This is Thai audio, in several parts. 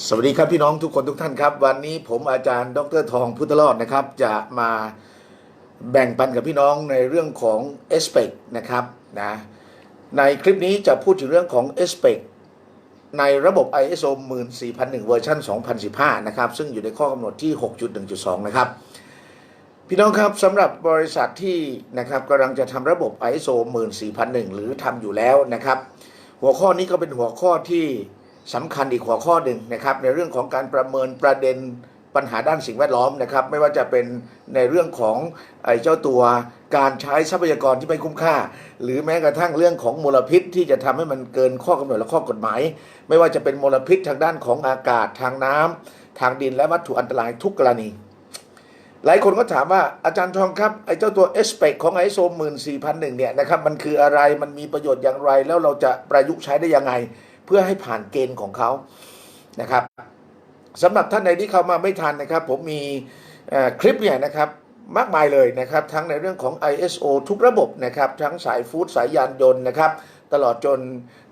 สวัสดีครับพี่น้องทุกคนทุกท่านครับ วันนี้ผมอาจารย์ ดรทองพุทธรอดนะครับ จะมาแบ่งปันกับพี่น้องในเรื่องของ a s p e c นะครับนะในคลิปนี้จะพูดถึงเรื่องของ a s p e c ในระบบ ISO 14001 เวอร์ชัน2015 นะครับ ซึ่งอยู่ในข้อกำหนดที่ 6.1.2 นะครับ พี่น้องครับสำหรับบริษัทที่นะครับกำลังจะทำระบบ ISO 14001 หรือทำอยู่แล้วนะครับ หัวข้อนี้ก็เป็นหัวข้อที่ สำคัญอีกหัวข้อหนึ่งนะครับในเรื่องของการประเมินประเด็นปัญหาด้านสิ่งแวดล้อมนะครับไม่ว่าจะเป็นในเรื่องของไอ้เจ้าตัวการใช้ทรัพยากรที่ไม่คุ้มค่า หรือแม้กระทั่งเรื่องของมลพิษที่จะทำให้มันเกินข้อกำหนดและข้อกฎหมาย ไม่ว่าจะเป็นมลพิษทางด้านของอากาศทางน้ำทางดินและวัตถุอันตรายทุกกรณี หลายคนก็ถามว่าอาจารย์ทองครับไอ้เจ้าตัว s p e c ของ ISO 14001เนี่ยนะครับมันคืออะไรมันมีประโยชน์อย่างไรแล้วเราจะประยุกต์ใช้ได้ยังไง เพื่อให้ผ่านเกณฑ์ของเขานะครับสำหรับท่านใดที่เข้ามาไม่ทันนะครับ ผมมีคลิปเนี่ยนะครับมากมายเลยนะครับ ทั้งในเรื่องของ ISO ทุกระบบนะครับ ทั้งสายฟู้ดสายยานยนต์นะครับ ตลอดจน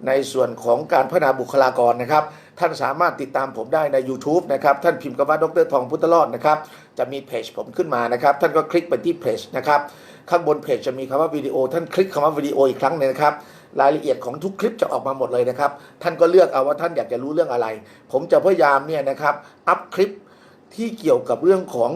ในส่วนของการพัฒนาบุคลากรนะครับ ท่านสามารถติดตามผมได้ใน YouTube นะครับ ท่านพิมพ์คำว่าดรทองพุทธรอดนะครับ จะมีเพจผมขึ้นมานะครับ ท่านก็คลิกไปที่เพจนะครับ ข้างบนเพจจะมีคำว่าวิดีโอ ท่านคลิกคำว่าวิดีโออีกครั้งหนึงนะครับ รายละเอียดของทุกคลิปจะออกมาหมดเลยนะครับ ท่านก็เลือกเอาว่าท่านอยากจะรู้เรื่องอะไร ผมจะพยายามเนี่ยนะครับอัพคลิปที่เกี่ยวกับเรื่องของ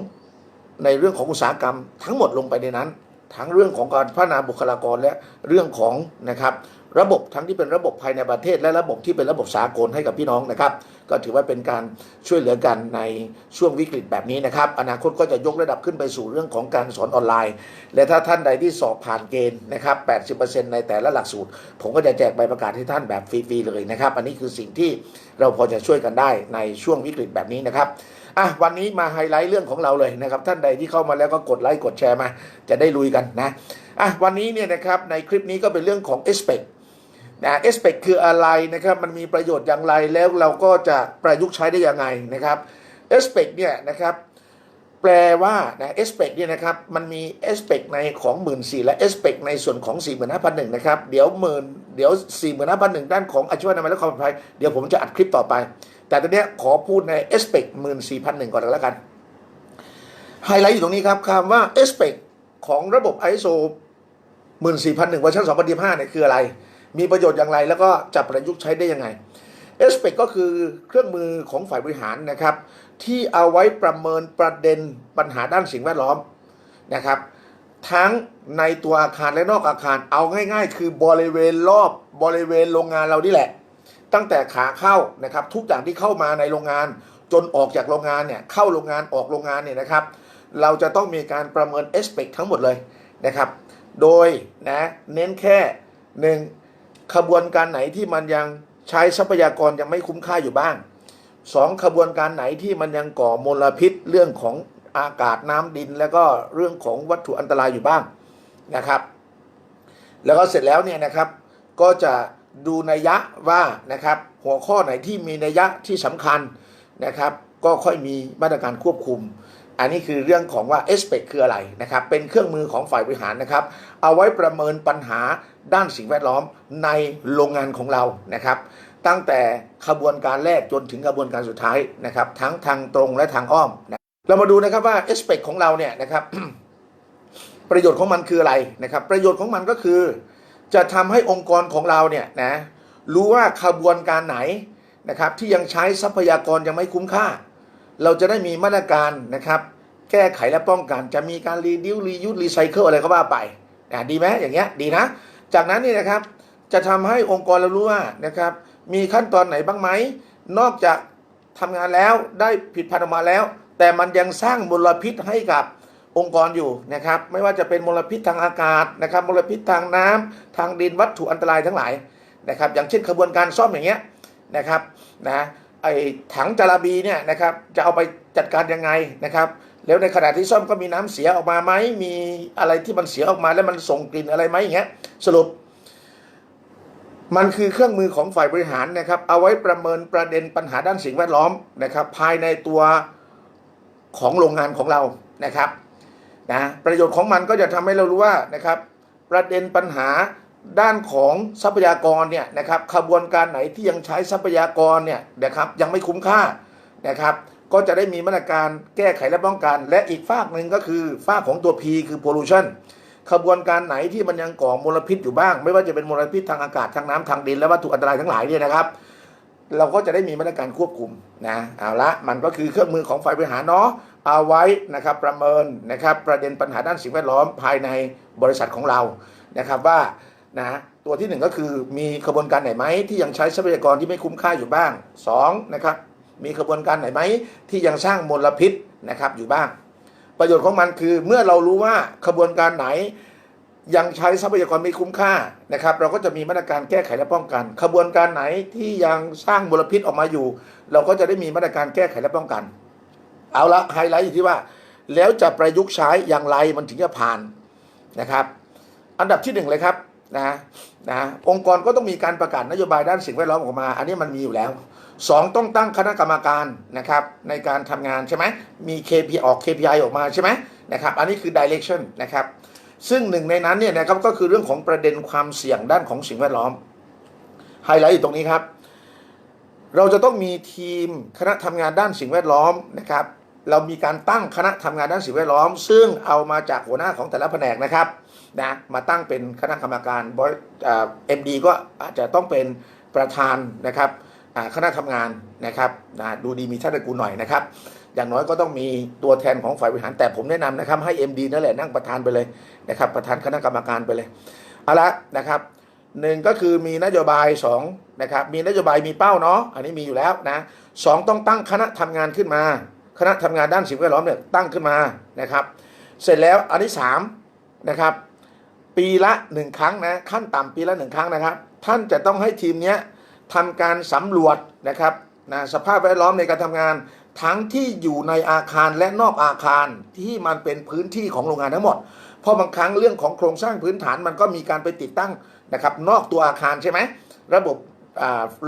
ในเรื่องของอุตสาหกรรมทั้งหมดลงไปในนั้น ทั้งเรื่องของการพัฒนาบุคลากรและเรื่องของนะครับ ระบบทั้งที่เป็นระบบภายในประเทศ และระบบที่เป็นระบบสากลให้กับพี่น้องนะครับ ก็ถือว่าเป็นการช่วยเหลือกันในช่วงวิกฤตแบบนี้นะครับ อนาคตก็จะยกระดับขึ้นไปสู่เรื่องของการสอนออนไลน์ และถ้าท่านใดที่สอบผ่านเกณฑ์นะครับ 80%ในแต่ละหลักสูตร ผมก็จะแจกใบประกาศให้ท่านแบบฟรีๆเลยนะครับ อันนี้คือสิ่งที่เราพอจะช่วยกันได้ในช่วงวิกฤตแบบนี้นะครับอะวันนี้มาไฮไลท์เรื่องของเราเลยนะครับ ท่านใดที่เข้ามาแล้วก็กดไลค์กดแชร์มา จะได้ลุยกันนะอะวันนี้เนี่ยนะครับในคลิปนี้ก็เป็นเรื่องของ a s p e c นะเอสเปกคืออะไรนะครับมันมีประโยชน์อย่างไรแล้วเราก็จะประยุกต์ใช้ได้ยังไงนะครับเอสเปกเนี่ยนะครับแปลว่านะเอสเปกเนี่ยนะครับมันมีเอสเปกในของหมื่นสี่และเอสเปกในส่วนของ4 5 0 0 1นะครับเดี๋ยวหมื่นเดี๋ยว4 5 0 0 1ด้านของอาชีวนามัยและความปลอดภัยเดี๋ยวผมจะอัดคลิปต่อไป แต่ตอนเนี้ยขอพูดในเอสเปกหมื่นสี่พันหนึ่งก่อนแล้วกันไฮไลท์อยู่ตรงนี้ครับคำว่าเอสเปกของระบบ ISO 14001เวอร์ชัน2015เนี่ยคืออะไร มีประโยชน์อย่างไร แล้วก็จะประยุกต์ใช้ได้ยังไงเอสเปกก็คือเครื่องมือของฝ่ายบริหารนะครับ ที่เอาไว้ประเมินประเด็นปัญหาด้านสิ่งแวดล้อมนะครับ ทั้งในตัวอาคารและนอกอาคารเอาง่าย ๆ คือบริเวณรอบบริเวณโรงงานเรานี่แหละ ตั้งแต่ขาเข้านะครับ ทุกอย่างที่เข้ามาในโรงงาน จนออกจากโรงงานเนี่ยเข้าโรงงานออกโรงงานเนี่ยนะครับ เราจะต้องมีการประเมินเอสเปกทั้งหมดเลยนะครับ โดยนะเน้นแค่หนึ่ง ขบวนการไหนที่มันยังใช้ทรัพยากรยังไม่คุ้มค่าอยู่บ้างสองขบวนการไหนที่มันยังก่อมลพิษเรื่องของอากาศน้ำดิน แล้วก็เรื่องของวัตถุอันตรายอยู่บ้างนะครับ แล้วก็เสร็จแล้วเนี่ยนะครับ ก็จะดูนัยยะว่านะครับ หัวข้อไหนที่มีนัยยะที่สำคัญนะครับ ก็ค่อยมีมาตรการควบคุม อันนี้คือเรื่องของว่า a s p e c คืออะไรนะครับ เป็นเครื่องมือของฝ่ายบริหารนะครับ เอาไว้ประเมินปัญหา ด้านสิ่งแวดล้อมในโรงงานของเรานะครับ ตั้งแต่ขบวนการแรกจนถึงขบวนการสุดท้ายนะครับ ทั้งทางตรงและทางอ้อมนะเรามาดูนะครับว่า a s p e c ของเราเนี่ยนะครับประโยชน์ของมันคืออะไรนะครับ ประโยชน์ของมันก็คือ จะทำให้องค์กรของเราเนี่ยนะรู้ว่าขบวนการไหนนะครับ ที่ยังใช้ทรัพยากรยังไม่คุ้มค่า เราจะได้มีมาตรการนะครับ แก้ไขและป้องกันจะมีการรีดิวรียูสรีไซเคิลอะไรก็ว่าไปอะดีไหมอย่างเงี้ยดีนะ จากนั้นนี่นะครับจะทำให้องค์กรเรารู้ว่านะครับ มีขั้นตอนไหนบ้างไหม นอกจากทำงานแล้วได้ผิดพลาดออกมาแล้ว แต่มันยังสร้างมลพิษให้กับองค์กรอยู่นะครับ ไม่ว่าจะเป็นมลพิษทางอากาศนะครับ มลพิษทางน้ำทางดินวัตถุอันตรายทั้งหลายนะครับ อย่างเช่นขบวนการซ่อมอย่างเงี้ยนะครับนะไอถังจาระบีเนี่ยนะครับจะเอาไปจัดการยังไงนะครับ แล้วในขณะที่ซ่อมก็มีน้ำเสียออกมาไหมมีอะไรที่มันเสียออกมาแล้วมันส่งกลิ่นอะไรไหมอย่างเงี้ยสรุป มันคือเครื่องมือของฝ่ายบริหารนะครับ เอาไว้ประเมินประเด็นปัญหาด้านสิ่งแวดล้อมนะครับ ภายในตัวของโรงงานของเรานะครับนะประโยชน์ของมันก็จะทำให้เรารู้ว่านะครับ ประเด็นปัญหาด้านของทรัพยากรเนี่ยนะครับขบวนการไหนที่ยังใช้ทรัพยากรเนี่ยนะครับยังไม่คุ้มค่านะครับ ก็จะได้มีมาตรการแก้ไขและป้องกัน และอีกฝากหนึ่งก็คือฝากของตัว P คือ pollution ขบวนการไหนที่มันยังก่อมลพิษอยู่บ้าง ไม่ว่าจะเป็นมลพิษทางอากาศทางน้ำทางดินและวัตถุอันตรายทั้งหลายเนี่ยนะครับ เราก็จะได้มีมาตรการควบคุมนะเอาละมันก็คือเครื่องมือของฝ่ายบริหารเนาะเอาไว้นะครับประเมินนะครับประเด็นปัญหาด้านสิ่งแวดล้อมภายในบริษัทของเรานะครับว่านะตัวที่หนึ่งก็คือมีขบวนการไหนไหมที่ยังใช้ทรัพยากรที่ไม่คุ้มค่าอยู่บ้างสองนะครับ มีขบวนการไหนไหมที่ยังสร้างมลพิษนะครับอยู่บ้าง ประโยชน์ของมันคือเมื่อเรารู้ว่าขบวนการไหนยังใช้ทรัพยากรไม่คุ้มค่านะครับ เราก็จะมีมาตรการแก้ไขและป้องกัน ขบวนการไหนที่ยังสร้างมลพิษออกมาอยู่ เราก็จะได้มีมาตรการแก้ไขและป้องกัน เอาละไฮไลท์อยู่ที่ว่า แล้วจะประยุกต์ใช้อย่างไรมันถึงจะผ่านนะครับ อันดับที่หนึ่งเลยครับนะนะองค์กรก็ต้องมีการประกาศนโยบายด้านสิ่งแวดล้อมออกมา อันนี้มันมีอยู่แล้ว สองต้องตั้งคณะกรรมการนะครับในการทำงานใช่ไหมมี KPI ออก KPI ออกมาใช่ไหมนะครับอันนี้คือ direction นะครับซึ่งหนึ่งในนั้นเนี่ยนะครับก็คือเรื่องของประเด็นความเสี่ยงด้านของสิ่งแวดล้อมไฮไลท์อยู่ตรงนี้ครับ เราจะต้องมีทีมคณะทำงานด้านสิ่งแวดล้อมนะครับเรามีการตั้งคณะทำงานด้านสิ่งแวดล้อม ซึ่งเอามาจากหัวหน้าของแต่ละแผนกนะครับนะมาตั้งเป็นคณะกรรมการบริเอ็มดีก็อาจจะต้องเป็นประธานนะครับ คณะทำงานนะครับนะดูดีมีท่าตระกูลหน่อยนะครับ อย่างน้อยก็ต้องมีตัวแทนของฝ่ายบริหารแต่ผมแนะนำนะครับ ให้ MD นั่นแหละนั่งประธานไปเลยนะครับ ประธานคณะกรรมการไปเลยเอาละนะครับหนึ่งก็คือมีนโยบายสองนะครับมีนโยบายมีเป้าเนาะอันนี้มีอยู่แล้วนะสองต้องตั้งคณะทำงานขึ้นมา คณะทำงานด้านสิ่งแวดล้อมเนี่ยตั้งขึ้นมานะครับ เสร็จแล้วอันที่สามนะครับปีละหนึ่งครั้งนะขั้นต่ำปีละหนึ่งครั้งนะครับ ท่านจะต้องให้ทีมเนี้ย ทำการสำรวจนะครับนะสภาพแวดล้อมในการทำงาน ทั้งที่อยู่ในอาคารและนอกอาคารที่มันเป็นพื้นที่ของโรงงานทั้งหมด เพราะบางครั้งเรื่องของโครงสร้างพื้นฐานมันก็มีการไปติดตั้งนะครับนอกตัวอาคารใช่ไหมระบบ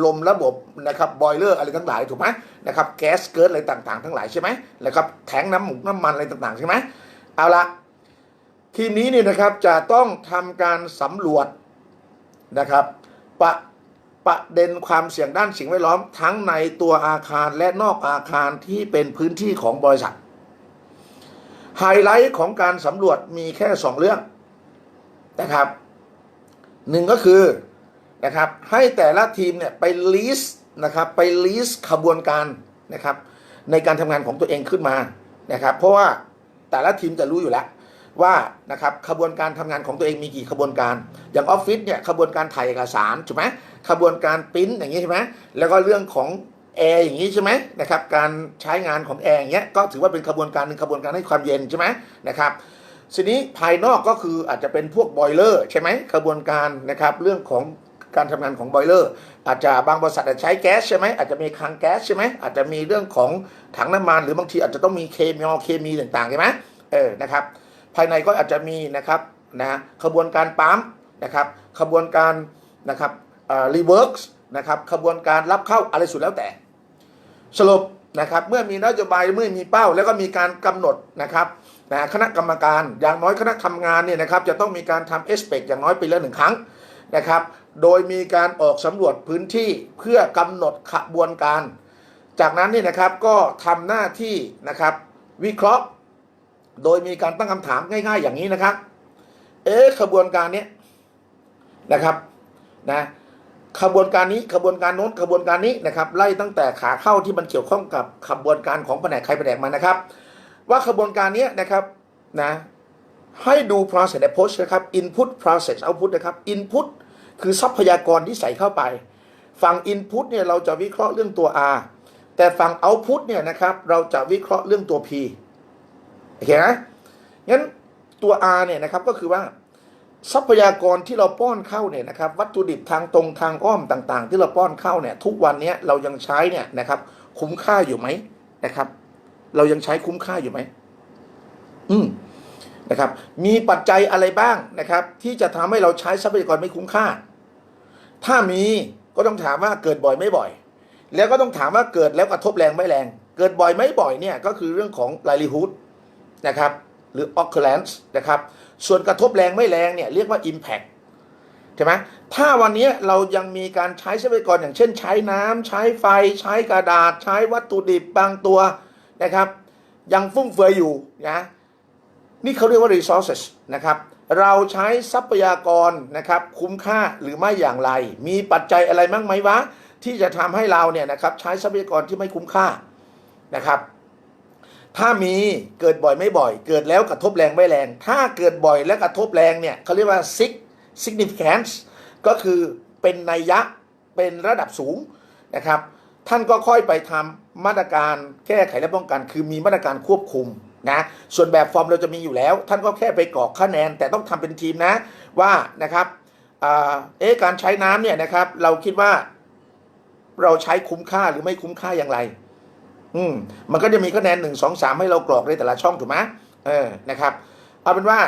ลมระบบนะครับบอยเลอร์อะไรทั้งหลายถูกไหมนะครับแก๊สเกิร์อะไรต่างๆ ทั้งหลายใช่ไหมนะครับแทงน้ำหมูกน้ำมันอะไรต่างๆใช่ไหมเอาละทีมนี้เนี่ยนะครับจะต้องทำการสำรวจนะครับประ ประเด็นความเสี่ยงด้านสิ่งแวดล้อมทั้งในตัวอาคารและนอกอาคารที่เป็นพื้นที่ของบริษัท ไฮไลท์ของการสำรวจมีแค่สองเรื่องนะครับหนึ่งก็คือนะครับให้แต่ละทีมเนี่ยไปลิสต์นะครับไปลิสต์ขบวนการนะครับในการทำงานของตัวเองขึ้นมานะครับเพราะว่าแต่ละทีมจะรู้อยู่แล้วว่านะครับขบวนการทำงานของตัวเองมีกี่ขบวนการ อย่างออฟฟิศเนี่ยขบวนการถ่ายเอกสารถูกไหม ขบวนการปริ้นอย่างนี้ใช่ไหมแล้วก็เรื่องของแอร์อย่างนี้ใช่ไหมนะครับการใช้งานของแอร์อย่างเงี้ยก็ถือว่าเป็นขบวนการหนึ่งขบวนการให้ความเย็นใช่ไหมนะครับทีนี้ภายนอกก็คืออาจจะเป็นพวกบอยเลอร์ใช่ไหมขบวนการนะครับเรื่องของการทำงานของบอยเลอร์อาจจะบางบริษัทอาจะใช้แก๊สใช่ไหมอาจจะมีคลังแก๊สใช่ไหมอาจจะมีเรื่องของถังน้ำมัน หรือบางทีอาจจะต้องมีเคมีเคมีต่างๆใช่ไหมเออนะครับภายในก็อาจจะมีนะครับนะขบวนการปั๊มนะครับขบวนการนะครับ รีเวิร์กนะครับขบวนการรับเข้าอะไรสุดแล้วแต่ สรุปนะครับเมื่อมีนโยบายเมื่อมีเป้า แล้วก็มีการกำหนดนะครับนะคณะกรรมการอย่างน้อยคณะทำงานเนี่ยนะครับจะต้องมีการทำเอสเปกอย่างน้อยปีละหนึ่งครั้งนะครับ โดยมีการออกสำรวจพื้นที่เพื่อกำหนดขบวนการ จากนั้นนี่นะครับก็ทำหน้าที่นะครับวิเคราะห์ โดยมีการตั้งคำถามง่าย ๆ อย่างนี้นะครับ เอ๊ะขบวนการนี้นะครับนะ ขบวนการนี้ขบวนการโน้นขบวนการนี้นะครับไล่ตั้งแต่ขาเข้าที่มันเกี่ยวข้องกับขบวนการของแผนกใครแผนกมันนะครับ ว่าขบวนการนี้นะครับนะให้ดู process approach นะครับ input process output นะครับ input คือทรัพยากรที่ใส่เข้าไป ฝั่ง input เนี่ยเราจะวิเคราะห์เรื่องตัว R แต่ฝั่ง output เนี่ยนะครับเราจะวิเคราะห์เรื่องตัว P โอเคนะงั้นตัว R เนี่ยนะครับก็คือว่า ทรัพยากรที่เราป้อนเข้าเนี่ยนะครับวัตถุดิบทางตรงทางอ้อมต่างๆ ที่เราป้อนเข้าเนี่ยทุกวันนี้เรายังใช้เนี่ยนะครับ คุ้มค่าอยู่ไหมนะครับ เรายังใช้คุ้มค่าอยู่ไหมอืมนะครับ มีปัจจัยอะไรบ้างนะครับ ที่จะทำให้เราใช้ทรัพยากรไม่คุ้มค่า ถ้ามีก็ต้องถามว่าเกิดบ่อยไม่บ่อย แล้วก็ต้องถามว่าเกิดแล้วกระทบแรงไม่แรง เกิดบ่อยไม่บ่อยเนี่ยก็คือเรื่องของ livelihood นะครับ หรือ occurrence นะครับ ส่วนกระทบแรงไม่แรงเนี่ยเรียกว่า impact ใช่ไหมถ้าวันนี้เรายังมีการใช้ทรัพยากรอย่างเช่น ใช้น้ำใช้ไฟ ใช้กระดาษ ใช้วัตถุดิบบางตัวนะครับ ยังฟุ่มเฟือยอยู่นะนี่เขาเรียกว่า resources นะครับ เราใช้ทรัพยากรนะครับ คุ้มค่าหรือไม่อย่างไร มีปัจจัยอะไรบ้างไหมวะ ที่จะทำให้เราเนี่ยนะครับใช้ทรัพยากรที่ไม่คุ้มค่านะครับ ถ้ามีเกิดบ่อยไม่บ่อย เกิดแล้วกระทบแรงไม่แรง ถ้าเกิดบ่อยและกระทบแรงเนี่ยเขาเรียกว่า sig significance ก็คือเป็นนัยยะเป็นระดับสูงนะครับ ท่านก็ค่อยไปทำมาตรการแก้ไขและป้องกัน คือมีมาตรการควบคุมนะส่วนแบบฟอร์มเราจะมีอยู่แล้ว ท่านก็แค่ไปกรอกคะแนน แต่ต้องทำเป็นทีมนะว่านะครับอ่าเอ๊ะการใช้น้ำเนี่ยนะครับ เราคิดว่าเราใช้คุ้มค่าหรือไม่คุ้มค่าอย่างไร อืมมันก็จะมีคะแนนหนึ่งสองสามให้เรากรอกในแต่ละช่องถูกไหมเออนะครับ เอาเป็นว่า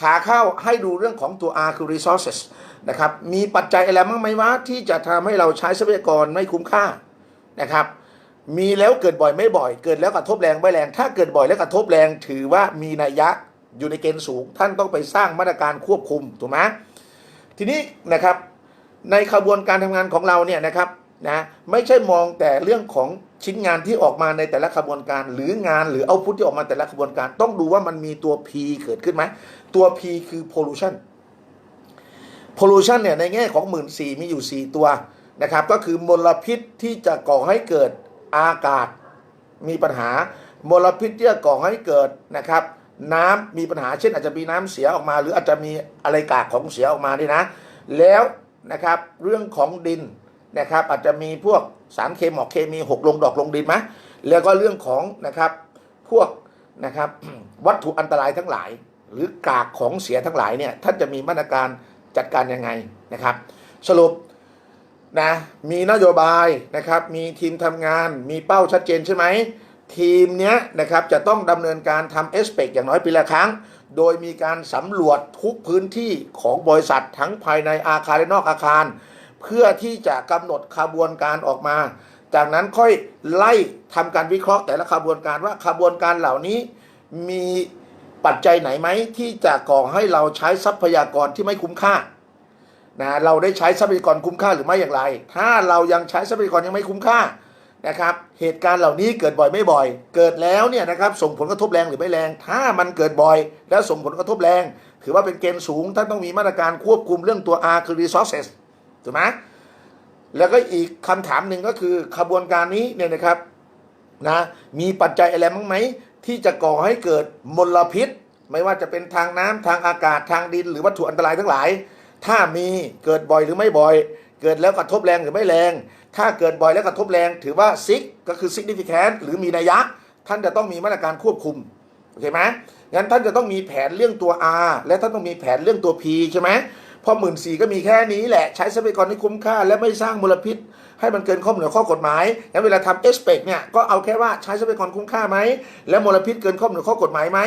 ขาเข้าให้ดูเรื่องของตัว R คือ resources นะครับ มีปัจจัยอะไรบ้างไหมวะที่จะทำให้เราใช้ทรัพยากรไม่คุ้มค่านะครับ มีแล้วเกิดบ่อยไม่บ่อย เกิดแล้วกระทบแรงไม่แรง ถ้าเกิดบ่อยแล้วกระทบแรงถือว่ามีนัยยะอยู่ในเกณฑ์สูง ท่านต้องไปสร้างมาตรการควบคุมถูกไหมทีนี้นะครับในขบวนการทำงานของเราเนี่ยนะครับ นะไม่ใช่มองแต่เรื่องของชิ้นงานที่ออกมาในแต่ละขบวนการ หรืองานหรือเอาพุทที่ออกมาแต่ละขบวนการ ต้องดูว่ามันมีตัว P เกิดขึ้นไหมตัว P คือ pollution pollution เนี่ยในแง่ของหมื่นสี่มีอยู่ 4 ตัวนะครับก็คือมลพิษที่จะก่อให้เกิดอากาศมีปัญหามลพิษที่จะก่อให้เกิดนะครับน้ำมีปัญหาเช่นอาจจะมีน้ำเสียออกมา หรืออาจจะมีอะไรกากของเสียออกมาด้วยนะ แล้วนะครับเรื่องของดิน นะครับอาจจะมีพวกสารเคมีเคมีหกลงดอกลงดินไหมแล้วก็เรื่องของนะครับพวกนะครับวัตถุอันตรายทั้งหลาย หรือกากของเสียทั้งหลายเนี่ยท่านจะมีมาตรการจัดการยังไงนะครับ สรุปนะมีนโยบายนะครับมีทีมทำงานมีเป้าชัดเจนใช่ไหมทีมเนี้ยนะครับจะต้องดำเนินการทำเอสเปกอย่างน้อยปีละครั้ง โดยมีการสำรวจทุกพื้นที่ของบริษัททั้งภายในอาคารและนอกอาคาร เพื่อที่จะกำหนดขบวนการออกมา จากนั้นค่อยไล่ทำการวิเคราะห์แต่ละขบวนการว่าขบวนการเหล่านี้มีปัจจัยไหนไหมที่จะก่อให้เราใช้ทรัพยากรที่ไม่คุ้มค่านะเราได้ใช้ทรัพยากรคุ้มค่าหรือไม่อย่างไร ถ้าเรายังใช้ทรัพยากรยังไม่คุ้มค่านะครับ เหตุการณ์เหล่านี้เกิดบ่อยไม่บ่อย เกิดแล้วเนี่ยนะครับส่งผลกระทบแรงหรือไม่แรง ถ้ามันเกิดบ่อย แล้วส่งผลกระทบแรง ถือว่าเป็นเกณฑ์สูงท่านต้องมีมาตรการควบคุมเรื่องตัว R คือ resources ถูกไหมแล้วก็อีกคำถามหนึ่งก็คือขบวนการนี้เนี่ยนะครับนะมีปัจจัยอะไรบ้างไหม ที่จะก่อให้เกิดมลพิษ ไม่ว่าจะเป็นทางน้ำทางอากาศทางดิน หรือวัตถุอันตรายทั้งหลาย ถ้ามีเกิดบ่อยหรือไม่บ่อย เกิดแล้วกระทบแรงหรือไม่แรง ถ้าเกิดบ่อยแล้วกระทบแรง ถือว่าซิกก็คือ significant หรือมีนัยยะ ท่านจะต้องมีมาตรการควบคุมโอเคไหมงั้นท่านจะต้องมีแผนเรื่องตัว R และท่านต้องมีแผนเรื่องตัว P ใช่ไหม เพราะหมื่นสี่ก็มีแค่นี้แหละใช้ทรัพยากรที่คุ้มค่า และไม่สร้างมลพิษ ให้มันเกินข้อเหนือข้อกฎหมายงั้นเวลาทำเอสเปกเนี่ยก็เอาแค่ว่าใช้ทรัพยากรคุ้มค่าไหมแล้วมลพิษเกินข้อเหนือข้อกฎหมายไหม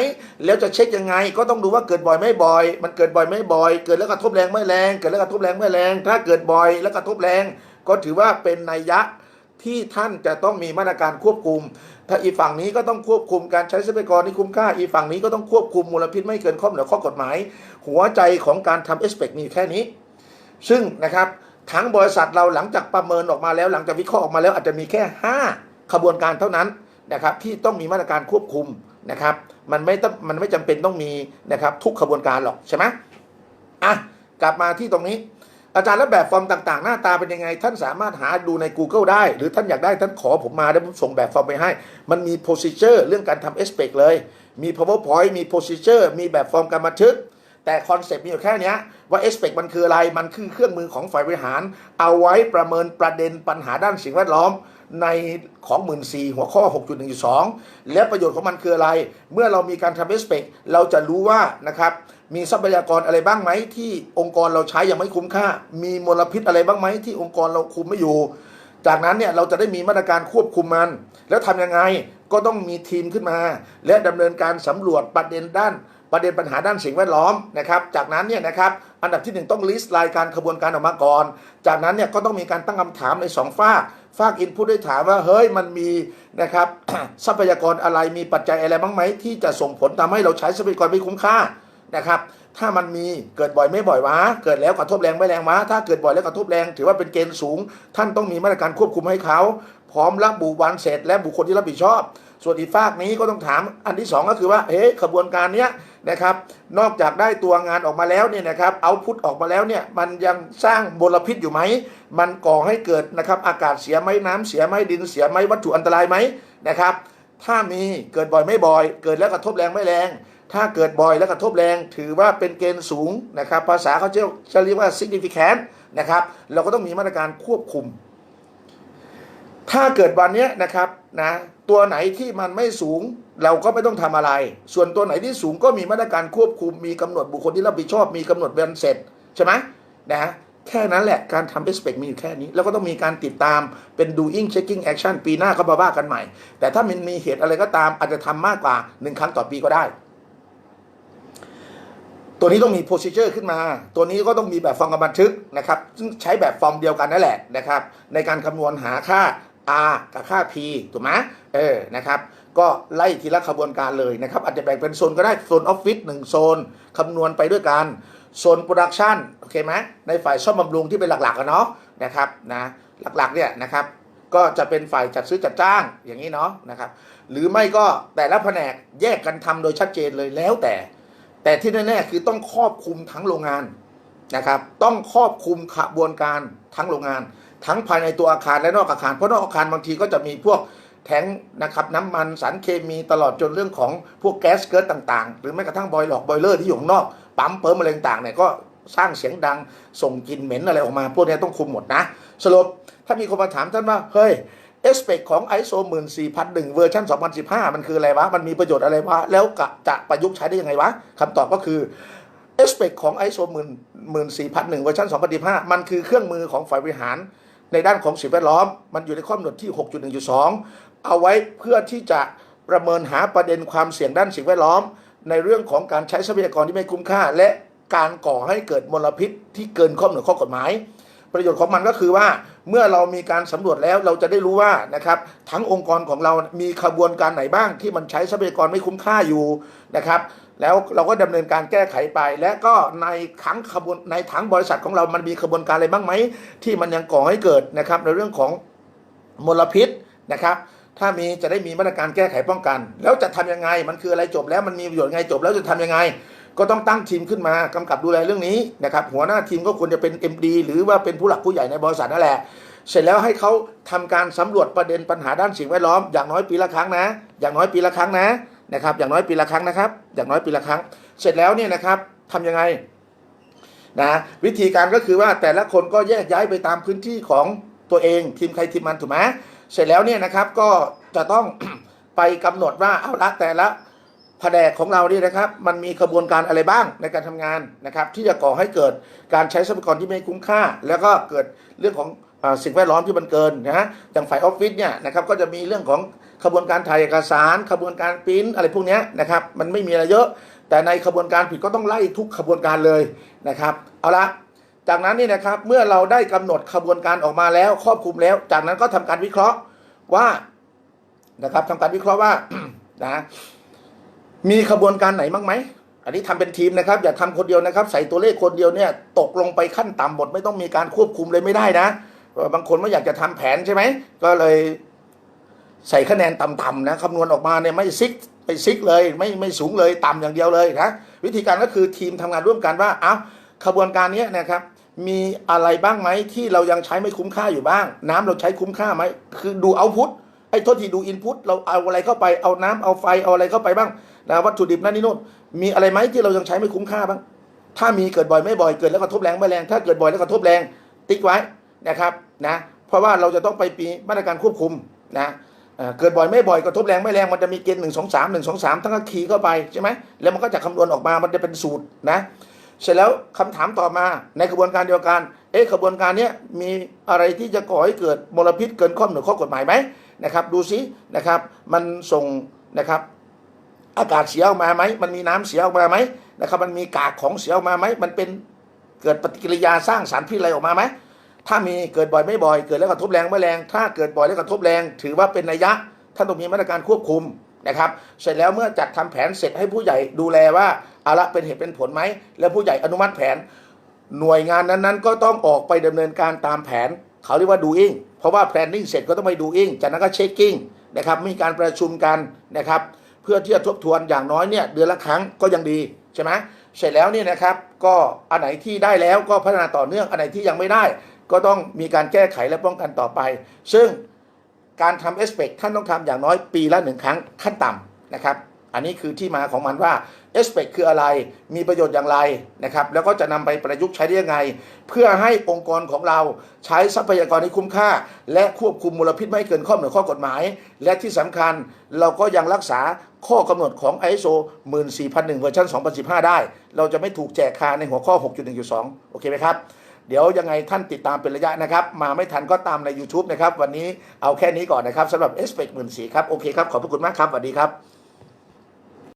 แล้วจะเช็คยังไงก็ต้องดูว่าเกิดบ่อยไม่บ่อย มันเกิดบ่อยไม่บ่อย เกิดแล้วกระทบแรงไม่แรงเกิดแล้วกระทบแรงไม่แรง ถ้าเกิดบ่อยแล้วกระทบแรง ก็ถือว่าเป็นนัยยะที่ท่านจะต้องมีมาตรการควบคุม ถ้าอีฝั่งนี้ก็ต้องควบคุมการใช้ทรัพยากรที่คุ้มค่า อีฝั่งนี้ก็ต้องควบคุมมลพิษไม่เกินข้อเหนือข้อกฎหมาย หัวใจของการทำเอสเปกมีแค่นี้ ซึ่งนะครับทั้งบริษัทเราหลังจากประเมินออกมาแล้ว หลังจากวิเคราะห์ออกมาแล้วอาจจะมีแค่ 5 ขบวนการเท่านั้นนะครับที่ต้องมีมาตรการควบคุมนะครับมันไม่ต้องมันไม่จำเป็นต้องมีนะครับทุกขบวนการหรอกใช่ไหมอะกลับมาที่ตรงนี้ อาจารย์แล้วแบบฟอร์มต่างๆ หน้าตาเป็นยังไง ท่านสามารถหาดูใน Google ได้ หรือท่านอยากได้ท่านขอผมมาแล้วผมส่งแบบฟอร์มไปให้ มันมี procedure เรื่องการทำ a s p e c t เลย มี powerpoint มี procedure มีแบบฟอร์มการบันทึก แต่คอนเซปต์มีอยู่แค่นี้ว่า a s p e c t มันคืออะไร มันคือเครื่องมือของฝ่ายบริหาร เอาไว้ประเมินประเด็นปัญหาด้านสิ่งแวดล้อมในของหมื่นสี่หัวข้อ 6.1.2 และประโยชน์ของมันคืออะไร เมื่อเรามีการทำ a s p e c t เราจะรู้ว่านะครับ มีทรัพยากรอะไรบ้างไหมที่องค์กรเราใช้ยังไม่คุ้มค่า มีมลพิษอะไรบ้างไหมที่องค์กรเราคุมไม่อยู่ จากนั้นเนี่ยเราจะได้มีมาตรการควบคุมมัน แล้วทำยังไงก็ต้องมีทีมขึ้นมา และดำเนินการสำรวจประเด็นด้าน ประเด็นปัญหาด้านสิ่งแวดล้อมนะครับจากนั้นเนี่ยนะครับอันดับที่หนึ่งต้องลิสต์รายการขบวนการออกมาก่อน จากนั้นเนี่ยก็ต้องมีการตั้งคำถามในสองฝากฝากอินพุตได้ถามว่าเฮ้ยมันมีนะครับทรัพยากรอะไรมีปัจจัยอะไรบ้างไหมที่จะส่งผลทำให้เราใช้ทรัพยากรไม่คุ้มค่า นะครับ ถ้ามันมีเกิดบ่อยไม่บ่อยวะ เกิดแล้วกระทบแรงไม่แรงวะ ถ้าเกิดบ่อยแล้วกระทบแรง ถือว่าเป็นเกณฑ์สูง ท่านต้องมีมาตรการควบคุมให้เขา พร้อมระบุวันเสร็จและบุคคลที่รับผิดชอบ ส่วนอีกฝากนี้ก็ต้องถามอันที่สองก็คือว่าเฮ้ยขบวนการเนี้ยนะครับ นอกจากได้ตัวงานออกมาแล้วเนี่ยนะครับ เอาพุทออกมาแล้วเนี่ยมันยังสร้างมลพิษอยู่ไหม มันก่อให้เกิดนะครับอากาศเสียไหมน้ำเสียไหมดินเสียไหมวัตถุอันตรายไหมนะครับ ถ้ามีเกิดบ่อยไม่บ่อย เกิดแล้วกระทบแรงไม่แรง ถ้าเกิดบ่อยแล้วกระทบแรง ถือว่าเป็นเกณฑ์สูงนะครับ ภาษาเขาจะเรียกว่า significant นะครับ เราก็ต้องมีมาตรการควบคุม ถ้าเกิดวันนี้นะครับนะตัวไหนที่มันไม่สูงเราก็ไม่ต้องทำอะไร ส่วนตัวไหนที่สูงก็มีมาตรการควบคุม มีกำหนดบุคคลที่รับผิดชอบ มีกำหนดวันเสร็จใช่ไหมนะแค่นั้นแหละการทำ expect มีอยู่แค่นี้ แล้วก็ต้องมีการติดตามเป็น doing checking action ปีหน้าก็มาว่ากันใหม่ แต่ถ้ามันมีเหตุอะไรก็ตามอาจจะทำมากกว่าหนึ่งครั้งต่อปีก็ได้ ตัวนี้ต้องมี procedure ขึ้นมา ตัวนี้ก็ต้องมีแบบฟอร์มการบันทึกนะครับ ซึ่งใช้แบบฟอร์มเดียวกันนั่นแหละนะครับ ในการคำนวณหาค่า R กับค่า P ถูกไหมเออนะครับ ก็ไล่ทีละขบวนการเลยนะครับ อาจจะแบ่งเป็นโซนก็ได้ โซนออฟฟิศหนึ่งโซนคำนวณไปด้วยกัน โซนโปรดักชันโอเคไหมในฝ่ายซ่อมบำรุงที่เป็นหลักๆอะเนาะนะครับนะหลักๆเนี่ยนะครับก็จะเป็นฝ่ายจัดซื้อจัดจ้างอย่างนี้เนาะนะครับ หรือไม่ก็แต่ละแผนกแยกกันทำโดยชัดเจนเลยแล้วแต่ แต่ที่แน่ๆคือต้องครอบคลุมทั้งโรงงานนะครับ ต้องครอบคลุมขบวนการทั้งโรงงาน ทั้งภายในตัวอาคารและนอกอาคาร เพราะนอกอาคารบางทีก็จะมีพวกแทงนะครับน้ำมันสารเคมีตลอดจนเรื่องของพวกแก๊สเกิร์ตต่างๆ หรือแม้กระทั่งบอยหลอกบอยเลอร์ที่อยู่ข้างนอก ปั๊มเปิมอะไรต่างๆเนี่ยก็สร้างเสียงดังส่งกลิ่นเหม็นอะไรออกมา พวกนี้ต้องคุมหมดนะ สรุปถ้ามีคนมาถามท่านว่าเฮ้ย เอสเปคของ ISO 14001 เวอร์ชัน2015 มันคืออะไรวะ มันมีประโยชน์อะไรวะ แล้วกะจะประยุกต์ใช้ได้ยังไงวะคำตอบก็คือเอสเปคของ ISO 14001 เวอร์ชัน2015 มันคือเครื่องมือของฝ่ายบริหาร ในด้านของสิ่งแวดล้อม มันอยู่ในข้อกำหนดที่ 6.1.2 เอาไว้เพื่อที่จะประเมินหาประเด็นความเสี่ยงด้านสิ่งแวดล้อม ในเรื่องของการใช้ทรัพยากรที่ไม่คุ้มค่า และการก่อให้เกิดมลพิษที่เกินข้อกำหนดข้อกฎหมาย ประโยชน์ของมันก็คือว่าเมื่อเรามีการสำรวจแล้วเราจะได้รู้ว่านะครับทั้งองค์กรของเรามีขบวนการไหนบ้างที่มันใช้ทรัพยากรไม่คุ้มค่าอยู่นะครับแล้วเราก็ดำเนินการแก้ไขไป และก็ในทั้งขบวนในทั้งบริษัทของเรามันมีขบวนการอะไรบ้างไหมที่มันยังก่อให้เกิดนะครับในเรื่องของมลพิษนะครับถ้ามีจะได้มีมาตรการแก้ไขป้องกัน แล้วจะทำยังไงมันคืออะไรจบแล้วมันมีประโยชน์ไงจบแล้วจะทำยังไง ก็ต้องตั้งทีมขึ้นมากำกับดูแลเรื่องนี้นะครับหัวหน้าทีมก็ควรจะเป็น MD หรือว่าเป็นผู้หลักผู้ใหญ่ในบริษัทนั่นแหละเสร็จแล้วให้เขาทำการสำรวจประเด็นปัญหาด้านสิ่งแวดล้อมอย่างน้อยปีละครั้งนะ อย่างน้อยปีละครั้งนะนะครับ อย่างน้อยปีละครั้งนะครับ อย่างน้อยปีละครั้ง เสร็จแล้วเนี่ยนะครับทำยังไงนะวิธีการก็คือว่าแต่ละคนก็แยกย้ายไปตามพื้นที่ของตัวเองทีมใครทีมมันถูกไหมเสร็จแล้วเนี่ยนะครับก็จะต้องไปกำหนดว่าเอาละแต่ละ แผนกของเรานี่นะครับ มันมีกระบวนการอะไรบ้างในการทำงานนะครับ ที่จะก่อให้เกิดการใช้ทรัพยากรที่ไม่คุ้มค่า แล้วก็เกิดเรื่องของอสิ่งแวดล้อมที่มันเกินนะฮะอย่างฝ่ายออฟฟิศเนี่ยนะครับก็จะมีเรื่องของขบวนการถ่ายเอกสารขบวนการปริ้นอะไรพวกนี้นะครับมันไม่มีอะไรเยอะ แต่ในขบวนการผิดก็ต้องไล่ทุกขบวนการเลยนะครับเอาละจากนั้นนี่นะครับเมื่อเราได้กำหนดขบวนการออกมาแล้วครอบคลุมแล้ว จากนั้นก็ทำการวิเคราะห์ว่านะครับทำการวิเคราะห์ว่านะ มีขบวนการไหนบ้างไหม อันนี้ทำเป็นทีมนะครับ อย่าทำคนเดียวนะครับ ใส่ตัวเลขคนเดียวเนี่ย ตกลงไปขั้นต่ำหมดไม่ต้องมีการควบคุมเลยไม่ได้นะ บางคนไม่อยากจะทำแผนใช่ไหม ก็เลยใส่คะแนนต่ำๆนะคำนวณออกมาเนี่ยไม่ซิกไม่ซิกเลยไม่ไม่สูงเลยต่ำอย่างเดียวเลยนะวิธีการก็คือทีมทำงานร่วมกันว่าเอ้าขบวนการนี้นะครับมีอะไรบ้างไหมที่เรายังใช้ไม่คุ้มค่าอยู่บ้าง น้ำเราใช้คุ้มค่าไหมคือดูเอาพุตไอ้โทษทีดูอินพุตเราเอาอะไรเข้าไปเอาน้ำเอาไฟเอาอะไรเข้าไปบ้าง นะวัตถุดิบนั่นนี่นู่นมีอะไรไหมที่เรายังใช้ไม่คุ้มค่าบ้าง ถ้ามีเกิดบ่อยไม่บ่อยเกิดแล้วกระทบแรงไม่แรง ถ้าเกิดบ่อยแล้วกระทบแรงติ๊กไว้นะครับนะเพราะว่าเราจะต้องไปปีมาตรการควบคุมนะเกิดบ่อยไม่บ่อยกระทบแรงไม่แรงมันจะมีเกณฑ์หนึ่งสองสามหนึ่งสองสามทั้งก็คีย์เข้าไปใช่ไหมแล้วมันก็จะคำนวณออกมามันจะเป็นสูตรนะเสร็จแล้วคำถามต่อมาในกระบวนการเดียวกัน เอ๊ะกระบวนการนี้มีอะไรที่จะก่อให้เกิดมลพิษเกินข้อหนึ่งข้อกฎหมายไหมนะครับ ดูซินะครับ มันส่งนะครับ อากาศเสียออกมาไหมมันมีน้ำเสียออกมาไหมนะครับ มันมีกากของเสียออกมาไหมมันเป็นเกิดปฏิกิริยาสร้างสารพิษอะไรออกมาไหมถ้ามีเกิดบ่อยไม่บ่อยเกิดแล้วกระทบแรงไม่แรง ถ้าเกิดบ่อยแล้วกระทบแรง ถือว่าเป็นนัยยะท่านต้องมีมาตรการควบคุมนะครับ เสร็จแล้วเมื่อจัดทำแผนเสร็จให้ผู้ใหญ่ดูแลว่าเอาละเป็นเหตุเป็นผลไหมแล้วผู้ใหญ่อนุมัติแผน หน่วยงานนั้นๆ ก็ต้องออกไปดำเนินการตามแผน เขาเรียกว่า doing เพราะว่า planning เสร็จก็ต้องไป doing จากนั้นก็ checking นะครับมีการประชุมกันนะครับ เพื่อที่จะทบทวนอย่างน้อยเนี่ยเดือนละครั้งก็ยังดีใช่ไหมเสร็จแล้วเนี่ยนะครับก็อันไหนที่ได้แล้วก็พัฒนาต่อเนื่องอันไหนที่ยังไม่ได้ ก็ต้องมีการแก้ไขและป้องกันต่อไป ซึ่งการทำเอสเปกท่านต้องทำอย่างน้อยปีละหนึ่งครั้งขั้นต่ำนะครับ อันนี้คือที่มาของมันว่าเอสเปกคืออะไร มีประโยชน์อย่างไรนะครับ แล้วก็จะนำไปประยุกต์ใช้ได้ยังไง เพื่อให้องค์กรของเราใช้ทรัพยากรให้คุ้มค่า และควบคุมมลพิษไม่เกินข้อเหนือข้อกฎหมาย และที่สำคัญเราก็ยังรักษาข้อกำหนดของ ISO 14001เวอร์ชัน2015 ได้ เราจะไม่ถูกแจกคาในหัวข้อ 6.1.2 โอเคไหมครับ เดี๋ยวยังไงท่านติดตามเป็นระยะนะครับ มาไม่ทันก็ตามใน YouTube นะครับ วันนี้เอาแค่นี้ก่อนนะครับสำหรับ s p e c 1 4 0ครับ โอเคครับ ขอบพระคุณมากครับสวัสดีครับ